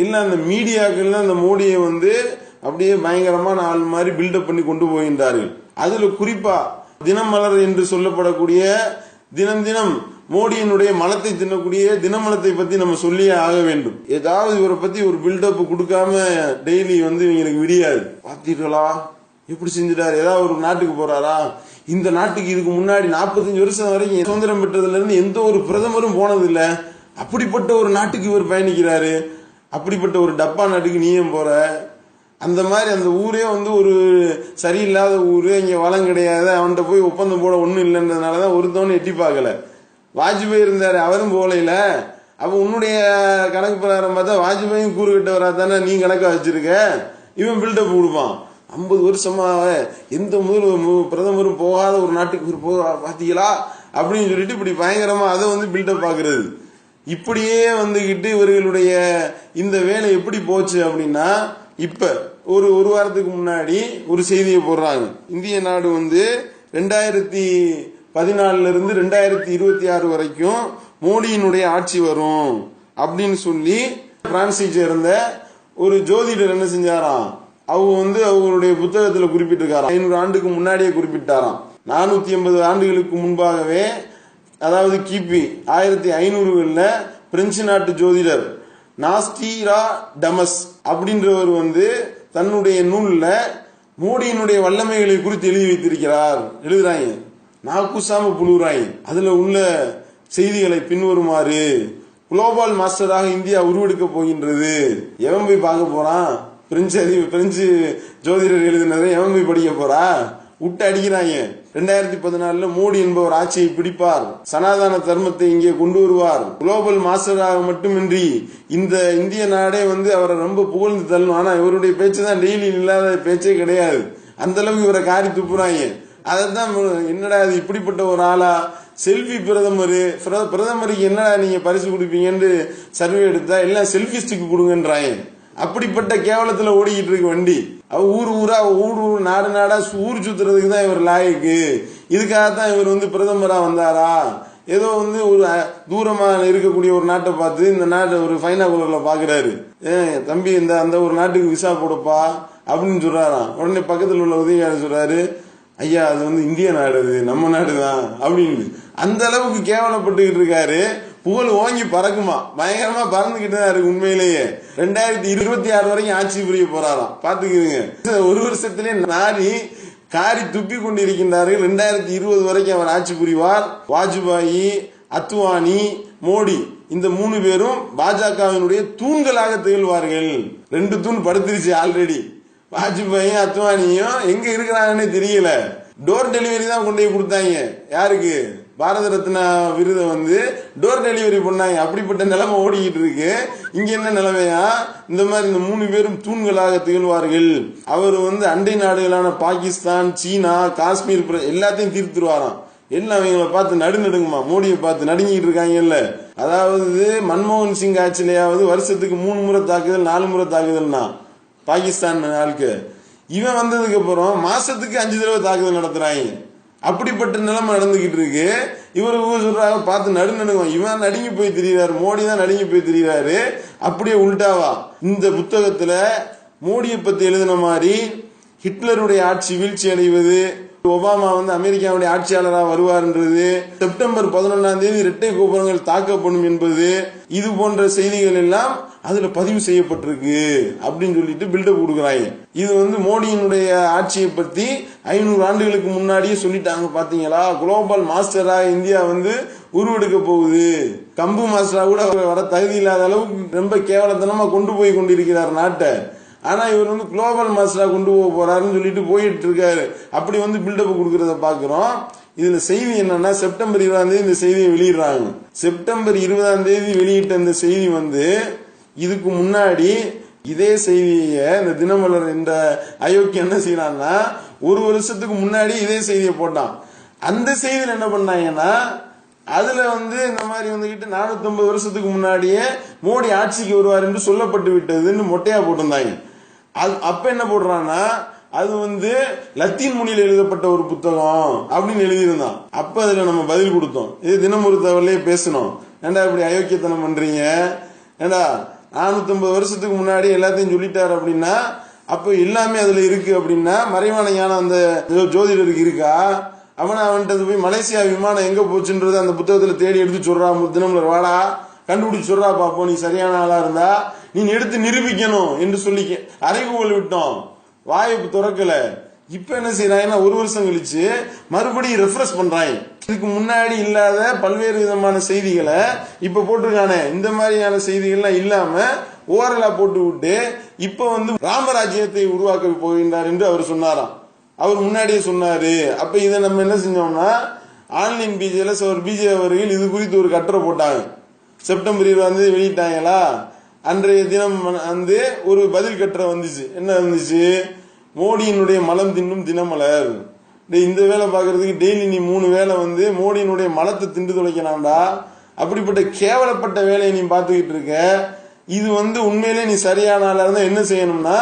இல்லை அந்த மீடியாக்கள் அந்த மோடியை வந்து அப்படியே பயங்கரமான ஆள் மாதிரி பில்டப் பண்ணி கொண்டு போகின்றார்கள். அதில் குறிப்பாக தினமலர் என்று சொல்லப்படக்கூடிய தினம் தினம் மோடியினுடைய மலத்தை தின்னக்கூடிய தினமலத்தை பத்தி நம்ம சொல்லியே ஆக வேண்டும். ஏதாவது இவரை பத்தி ஒரு பில்டப் கொடுக்காம டெய்லி வந்து இவங்களுக்கு விடியாது. பார்த்தீர்களா எப்படி செஞ்சிட்டாரு? ஏதாவது ஒரு நாட்டுக்கு போறாரா? இந்த நாட்டுக்கு இதுக்கு முன்னாடி 45 வருஷம் வரைக்கும் சுதந்திரம் பெற்றதுல இருந்து எந்த ஒரு பிரதமரும் போனதில்லை. அப்படிப்பட்ட ஒரு நாட்டுக்கு இவர் பயணிக்கிறாரு. அப்படிப்பட்ட ஒரு டப்பா நாட்டுக்கு நீயும் போகிற அந்த மாதிரி அந்த ஊரே வந்து ஒரு சரியில்லாத ஊர் இங்கே வளம் கிடையாது. அவன்கிட்ட போய் ஒப்பந்தம் போட ஒன்றும் இல்லைன்றதுனால தான் ஒருத்தவனும் எட்டி பார்க்கல. வாஜ்பாய் இருந்தார் அவரும் போகலையில அப்போ உன்னுடைய கணக்கு பிரகாரம் பார்த்தா வாஜ்பாயும் கூறு கட்டவரா தானே நீ கணக்காக வச்சிருக்க? இவன் பில்டப் கொடுப்பான் ஐம்பது வருஷமா எந்த முதல் பிரதமரும் போகாத ஒரு நாட்டுக்கு போக பார்த்தீங்களா அப்படின்னு சொல்லிட்டு இப்படி பயங்கரமாக அதை வந்து பில்டப் ஆகுறது இப்படியே வந்துகிட்டு இவர்களுடைய இந்த வேலை எப்படி போச்சு அப்படின்னா இப்ப ஒரு ஒரு வாரத்துக்கு முன்னாடி ஒரு செய்தியை போடுறாங்க. இந்திய நாடு வந்து ரெண்டாயிரத்தி பதினாலுல இருந்து ரெண்டாயிரத்தி இருபத்தி ஆறு வரைக்கும் மோடியினுடைய ஆட்சி வரும் அப்படின்னு சொல்லி பிரான்ஸை சேர்ந்த ஒரு ஜோதிடர் என்ன செஞ்சாராம்? அவங்க வந்து அவங்களுடைய புத்தகத்துல குறிப்பிட்டிருக்காராம். ஐநூறு ஆண்டுக்கு முன்னாடியே குறிப்பிட்டாராம். நானூத்தி ஐம்பது ஆண்டுகளுக்கு முன்பாகவே அதாவது கிபி ஆயிரத்தி ஐநூறுகளில் பிரெஞ்சு நாட்டு ஜோதிடர். நாஸ்டீரா டமஸ் அப்படின்றவர் வந்து தன்னுடைய நூலில் மோடியினுடைய வல்லமைகளை குறித்து எழுதி வைத்திருக்கிறார். எழுதுறாங்க. நாக்குசாம புழுறாங்க அதில் உள்ள செய்திகளை பின்வருமாறு குளோபால் மாஸ்டராக இந்தியா உருவெடுக்க போகின்றது. எவன் போய் பார்க்க போறான்? பிரெஞ்சு அறிவு பிரெஞ்சு ஜோதிடர் எழுதினதை எவன் போய் படிக்க போறா? விட்டு அடிக்கிறாங்க ரெண்டாயிரத்தி பதினாலுல மோடி என்பவர் ஆட்சியை பிடிப்பார். சனாதன தர்மத்தை இங்கே கொண்டு வருவார் குளோபல் மாஸ்டராக மட்டுமின்றி இந்த இந்திய நாடே வந்து அவரை ரொம்ப புகழ்ந்து தள்ளும். ஆனா இவருடைய பேச்சு தான் டெய்லி இல்லாத பேச்சே கிடையாது. அந்த அளவுக்கு இவரை காரி துப்புறாங்க அதைத்தான் என்னடா இது இப்படிப்பட்ட ஒரு ஆளா? செல்ஃபி பிரதமர் பிர- பிரதமருக்கு என்னடா நீங்க பரிசு கொடுப்பீங்கன்னு சர்வே எடுத்தா எல்லாம் செல்ஃபி ஸ்டிக் கொடுங்கன்றாங்க அப்படிப்பட்ட கேவலத்தில் ஓடிக்கிட்டு இருக்கு வண்டி. அவ ஊர் ஊரா ஊர் ஊர் நாடு நாடா ஊர் சுத்துறதுக்கு தான் இவர் லாயக்கு. இதுக்காகத்தான் இவர் வந்து பிரதமரா வந்தாரா? ஏதோ வந்து ஒரு தூரமாக தூரமா இருக்கக்கூடிய ஒரு நாட்டை பார்த்து இந்த நாட்டை ஒரு ஃபைனா பார்க்குறாரு. பாக்குறாரு ஏ தம்பி இந்த அந்த ஒரு நாட்டுக்கு விசா போடப்பா அப்படின்னு சொல்றாராம். உடனே பக்கத்தில் உள்ள உதவியாளர் சொல்றாரு ஐயா அது வந்து இந்திய நாடு அது நம்ம நாடு தான். அப்படின்னு. அந்த அளவுக்கு கேவலப்பட்டுக்கிட்டு இருக்காரு. புகழ் ஓங்கி பறக்குமா? பயங்கரமா பறந்துகிட்டு தான் இருக்கு உண்மையிலேயே. ரெண்டாயிரத்தி இருபத்தி ஆறு வரைக்கும் ஆட்சி புரிய போறாராம். பாத்துக்கிறீங்க ஒரு வருஷத்திலே நாடி காரி துப்பி கொண்டிருக்கின்றார்கள். ரெண்டாயிரத்தி இருபது வரைக்கும் அவர் ஆட்சி புரிவார். வாஜ்பாயி அத்வானி மோடி இந்த மூணு பேரும் பாஜகவினுடைய தூண்களாக திகழ்வார்கள். ரெண்டு தூண் படுத்துருச்சு ஆல்ரெடி வாஜ்பாயும் அத்வானியும் எங்க இருக்கிறாங்கன்னே தெரியல. டோர் டெலிவரி தான் கொண்டு போய் கொடுத்தாங்க. யாருக்கு? பாரத ரத்னா விருதை வந்து டோர் டெலிவரி பண்ணாங்க. அப்படிப்பட்ட நிலைமை ஓடிக்கிட்டு இருக்கு. இங்க என்ன நிலைமையா? இந்த மாதிரி இந்த மூணு பேரும் தூண்களாக திகழ்வார்கள். அவர் வந்து அண்டை நாடுகளான பாகிஸ்தான் சீனா காஷ்மீர் பிர- எல்லாத்தையும் தீர்த்துருவாராம். எல்லாம் அவங்கள பார்த்து நடுநடுங்கம்மா மோடியை பார்த்து நடுங்கிட்டு இருக்காங்கல்ல. அதாவது மன்மோகன் சிங் ஆட்சியிலேயாவது வருஷத்துக்கு மூணு முறை தாக்குதல் நாலு முறை தாக்குதல்னா? பாகிஸ்தான் ஆளுக்கு இவன் வந்ததுக்கு அப்புறம் மாசத்துக்கு அஞ்சு தடவை தாக்குதல் நடத்துறாங்க அப்படிப்பட்ட நிலைமை நடந்துகிட்டு இருக்கு. இவர் சொல்றாங்க பார்த்து நடு இவன் நடுங்கி போய் திரியிறாரு. மோடி தான் நடுங்கி போய் திரியிறாரு. அப்படியே உல்டாவா இந்த புத்தகத்துல மோடியை பத்தி எழுதின மாதிரி ஹிட்லருடைய ஆட்சி வீழ்ச்சி அடைவது ஒபாமா வந்து அமெரிக்காவுடைய ஆட்சியாளராக வருவார்ன்றது செப்டம்பர் பதினொன்றாம் தேதி இரட்டை கோபுரங்கள் தாக்கப்படும் என்பது இது போன்ற செய்திகள் எல்லாம் அதுல பதிவு செய்யப்பட்டிருக்கு அப்படின்னு சொல்லிட்டு பில்டப் கொடுக்குறாங்க இது வந்து மோடியினுடைய ஆட்சியை பத்தி ஐநூறு ஆண்டுகளுக்கு முன்னாடியே சொல்லிட்டாங்க பாத்தீங்களா? குளோபல் மாஸ்டரா இந்தியா வந்து உருவெடுக்க போகுது. கம்பு மாஸ்டரா கூட வர தகுதி இல்லாத அளவுக்கு ரொம்ப கேவலத்தனமா கொண்டு போய் கொண்டிருக்கிறார் நாட்டை. ஆனா இவர் வந்து குளோபல் மாஸ்டரா கொண்டு போக போறாருன்னு சொல்லிட்டு போயிட்டு இருக்காரு. அப்படி வந்து பில்டப் கொடுக்கறத பாக்குறோம். இதுல செய்தி என்னன்னா செப்டம்பர் இருபதாம் தேதி இந்த செய்தியை வெளியிடுறாங்க. செப்டம்பர் இருபதாம் தேதி வெளியிட்ட இந்த செய்தி வந்து இதுக்கு முன்னாடி இதே செய்தியை இந்த தினமலர் என்ற அயோக்கியம் என்ன செய்யலான்னா ஒரு வருஷத்துக்கு முன்னாடி இதே செய்தியை போட்டான். அந்த செய்தியில் என்ன பண்ணாங்கன்னா அதுல வந்து இந்த மாதிரி வந்துகிட்டு நானூத்தி வருஷத்துக்கு முன்னாடியே மோடி ஆட்சிக்கு வருவார் என்று சொல்லப்பட்டு விட்டதுன்னு மொட்டையா போட்டிருந்தாங்க. அது அப்ப என்ன போடுறான்னா அது வந்து லத்தீன் மொழியில் எழுதப்பட்ட ஒரு புத்தகம் அப்படின்னு எழுதியிருந்தான். அப்ப அதுல நம்ம பதில் கொடுத்தோம். இது தினமொரு தகவலே பேசணும் ஏண்டா இப்படி அயோக்கியத்தனம் பண்றீங்க? ஏண்டா நானூற்றம்பது வருஷத்துக்கு முன்னாடி எல்லாத்தையும் சொல்லிட்டார் அப்படின்னா அப்போ எல்லாமே அதில் இருக்குது அப்படின்னா மறைவான ஞானம் அந்த ஜோதிடருக்கு இருக்கா? அவனை அவன்கிட்ட போய் மலேசியா விமானம் எங்கே போச்சுன்றது அந்த புத்தகத்தில் தேடி எடுத்து சொல்கிறா தினம்ல வாடா கண்டுபிடிச்சு சொல்கிறா பார்ப்போம் நீ சரியான ஆளாக இருந்தா நீ எடுத்து நிரூபிக்கணும் என்று சொல்லி அறைகூவல் விட்டோம். வாய்ப்பு திறக்கலை. இப்போ என்ன செய்யறாங்கன்னா ஒரு வருஷம் கழிச்சு மறுபடியும் ரெஃப்ரெஷ் பண்ணுறாய் இதுக்கு முன்னாடி இல்லாத பல்வேறு விதமான செய்திகளை இப்ப போட்டிருக்கானே. இந்த மாதிரியான செய்திகள்லாம் இல்லாம ஓரலா போட்டு விட்டு இப்ப வந்து ராமராஜ்யத்தை உருவாக்க போகின்றார் என்று அவர் சொன்னாராம். அவர் முன்னாடியே சொன்னாரு. அப்ப இதை நம்ம என்ன செஞ்சோம்னா ஆன்லைன் பிஜேல ஒரு பிஜே அவர்கள் இது குறித்து ஒரு கட்டுரை போட்டாங்க. செப்டம்பர் இருபது வெளியிட்டாங்களா? அன்றைய தினம் வந்து ஒரு பதில் கட்டுரை வந்துச்சு. என்ன வந்துச்சு? மோடியினுடைய மலம் தின்னும் தினமலர். இந்த வேலை பார்க்கறதுக்கு டெய்லி நீ மூணு வேலை வந்து மோடியினுடைய மலத்தை திண்டு துளைக்கலாம்டா அப்படிப்பட்ட கேவலப்பட்ட வேலையை நீ பார்த்துக்கிட்டு இருக்க. இது வந்து உண்மையிலே நீ சரியான ஆளாக இருந்தால் என்ன செய்யணும்னா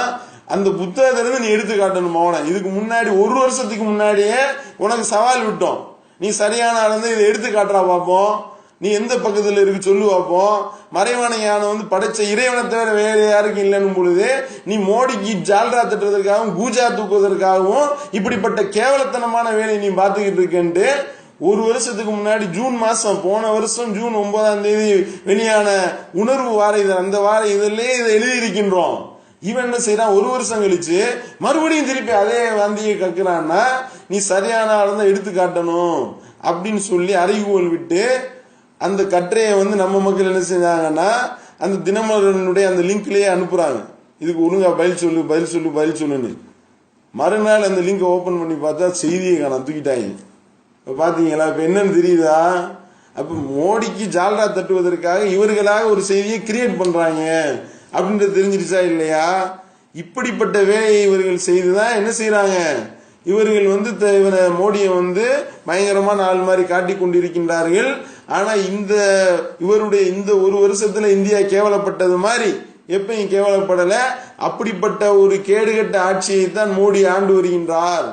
அந்த புத்தகத்துல இருந்து நீ எடுத்து காட்டணும் அவனை இதுக்கு முன்னாடி ஒரு வருஷத்துக்கு முன்னாடியே உனக்கு சவால் விட்டோம். நீ சரியான ஆளாக இருந்தால் இதை எடுத்து காட்டுறா பார்ப்போம் நீ எந்த பக்கத்தில் இருக்கு சொல்லு பார்ப்போம் மறைவான யானை வந்து படைச்ச இறைவனை தவிர வேறு யாருக்கும் இல்லைன்னு பொழுது நீ மோடிக்கு ஜால்ரா தட்டுறதுக்காகவும் கூஜா தூக்குவதற்காகவும் இப்படிப்பட்ட கேவலத்தனமான வேலையை நீ பார்த்துக்கிட்டு இருக்கேன்ட்டு ஒரு வருஷத்துக்கு முன்னாடி ஜூன் மாதம் போன வருஷம் ஜூன் ஒன்பதாம் தேதி வெளியான உணர்வு வார இதழ் அந்த வார இதழிலே இதை எழுதியிருக்கின்றோம். இவன் என்ன செய்யறான் ஒரு வருஷம் கழிச்சு மறுபடியும் திருப்பி அதே வாந்தியை கக்குறான்னா நீ சரியான ஆள் தான் எடுத்து காட்டணும் அப்படின்னு சொல்லி அறிவுகோல் விட்டு அந்த கட்டுரையை வந்து நம்ம மக்கள் என்ன செஞ்சாங்கன்னா அந்த தினமலரனுடைய அந்த லிங்க்லேயே அனுப்புகிறாங்க இதுக்கு ஒழுங்காக பதில் சொல்லு பதில் சொல்லு பதில் சொல்லுன்னு. மறுநாள் அந்த லிங்கை ஓப்பன் பண்ணி பார்த்தா செய்தியை காணாம தூக்கிட்டாங்க. இப்போ பார்த்தீங்களா இப்போ என்னன்னு தெரியுதா? அப்போ மோடிக்கு ஜால்ரா தட்டுவதற்காக இவர்களாக ஒரு செய்தியை கிரியேட் பண்ணுறாங்க அப்படின்றது தெரிஞ்சிருச்சா இல்லையா? இப்படிப்பட்ட வேலையை இவர்கள் செய்து தான் என்ன செய்கிறாங்க இவர்கள் வந்து த- இவனை மோடியை வந்து பயங்கரமான ஆள் மாதிரி காட்டிக் கொண்டிருக்கின்றார்கள். ஆனா இந்த இவருடைய இந்த ஒரு வருஷத்துல இந்தியா கேவலப்பட்டது மாதிரி எப்பயும் கேவலப்படல. அப்படிப்பட்ட ஒரு கேடுகட்ட ஆட்சியை தான் மோடி ஆண்டு வருகின்றார்.